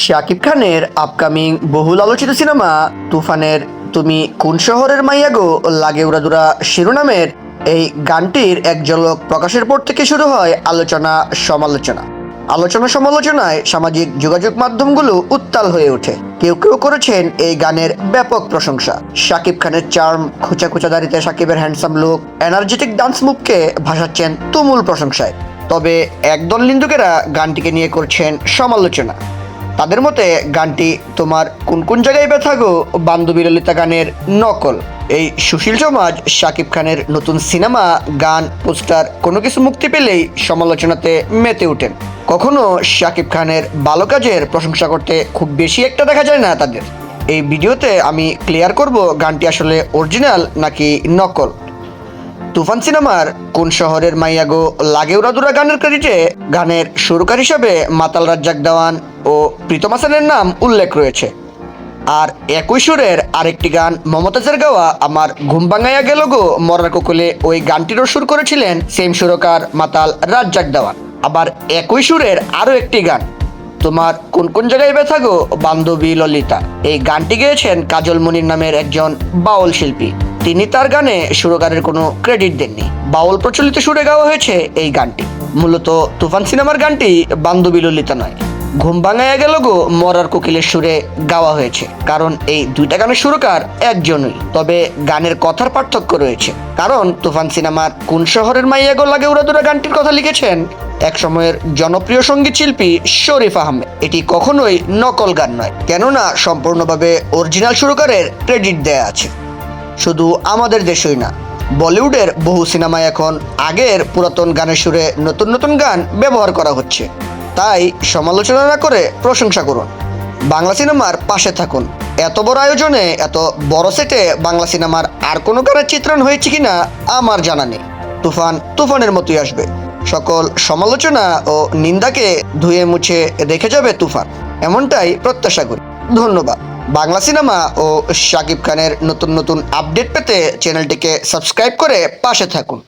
শাকিব খানের আপকামিং বহুল আলোচিত সিনেমা তুফানের তুমি কোন শহরের মাইয়া গো? লাগে উড়াদুরা শিরোনামের এই গানটির এক ঝলক প্রকাশের পর থেকে শুরু হয় আলোচনা সমালোচনা। আলোচনা সমালোচনায় সামাজিক যোগাযোগ মাধ্যমগুলো উত্তাল হয়ে ওঠে। কেউ কেউ করেছেন এই গানের ব্যাপক প্রশংসা। শাকিব খানের চার্ম খুচা খুচা দাড়িতে শাকিবের হ্যান্ডসাম লুক এনার্জেটিক ডান্স মুভকে ভাসাচ্ছেন তুমুল প্রশংসায়। তবে একদল নিন্দুকেরা গানটিকে নিয়ে করছেন সমালোচনা। তাদের মতে গানটি তোমার কোন কোন জায়গায় ব্যথা গো? বান্ধবী ললিতা গানের নকল। এই সুশীল সমাজ, শাকিব খানের নতুন সিনেমা, গান, পোস্টার, কোনো কিছু মুক্তি পেলেই সমালোচনাতে মেতে ওঠেন। কখনো শাকিব খানের ভালো কাজের প্রশংসা করতে খুব বেশি একটা দেখা যায় না তাদের। এই ভিডিওতে আমি ক্লিয়ার করব গানটি আসলে অরিজিনাল নাকি নকল। তুফান সিনেমার কোন শহরের মাইয়াগো লাগে উড়াদুরা গানের ক্রেডিটে গানের সুরকার হিসাবে মাতাল রাজ্জাক দেওয়ান ও প্রীতম হাসানের নাম উল্লেখ রয়েছে। আর একই সুরের আরেকটি গান মমতাজের গাওয়া আমার ঘুম ভাঙাইয়া গেল গো, মরার কোকলে ওই গানটিরও সুর করেছিলেন সেম সুরকার মাতাল রাজ্জাক দেওয়ান। আবার একই সুরের আরও একটি গান, তোমার কোন কোন জায়গায় ব্যথা গো, বান্ধবী ললিতা। এই গানটি গেয়েছেন কাজল মনির নামের একজন বাউল শিল্পী। তিনি তার গানে সুরকারের কোনো ক্রেডিট দেননি। বাউল প্রচলিত সুরে গাওয়া হয়েছে এই গানটি। মূলত তুফান সিনেমার গানটি বান্ধবী ললিতা নয়। ঘুম ভাঙাইয়া গেল গো মরার কোকিলের সুরে গাওয়া হয়েছে। কারণ এই দুইটা গানের সুরকার একজনই। তবে গানের কথার পার্থক্য রয়েছে। কারণ তুফান সিনেমার কোন শহরের মাইয়া গো লাগে উড়াদুরা গানটির কথা লিখেছেন? এক সময়ের জনপ্রিয় সংগীত শিল্পী শরীফ আহমেদ। এটি কখনোই নকল গান নয়। কেননা সম্পূর্ণভাবে অরিজিনাল সুরকারের ক্রেডিট দেয়া আছে। শুধু আমাদের দেশই না, বলিউডের বহু সিনেমায় এখন আগের পুরাতন গানের সুরে নতুন নতুন গান ব্যবহার করা হচ্ছে। তাই সমালোচনা না করে প্রশংসা করুন। বাংলা সিনেমার পাশে থাকুন। এত বড় আয়োজনে, এত বড় সেটে বাংলা সিনেমার আর কোনো গানের চিত্রণ হয়েছে কিনা আমার জানা নেই। তুফান, তুফানের মতোই আসবে। সকল সমালোচনা ও নিন্দাকে ধুয়ে মুছে রেখে যাবে তুফান। এমনটাই প্রত্যাশা করি। ধন্যবাদ। বাংলা সিনেমা ও শাকিব খানের নতুন নতুন আপডেট পেতে চ্যানেলটিকে সাবস্ক্রাইব করে পাশে থাকুন।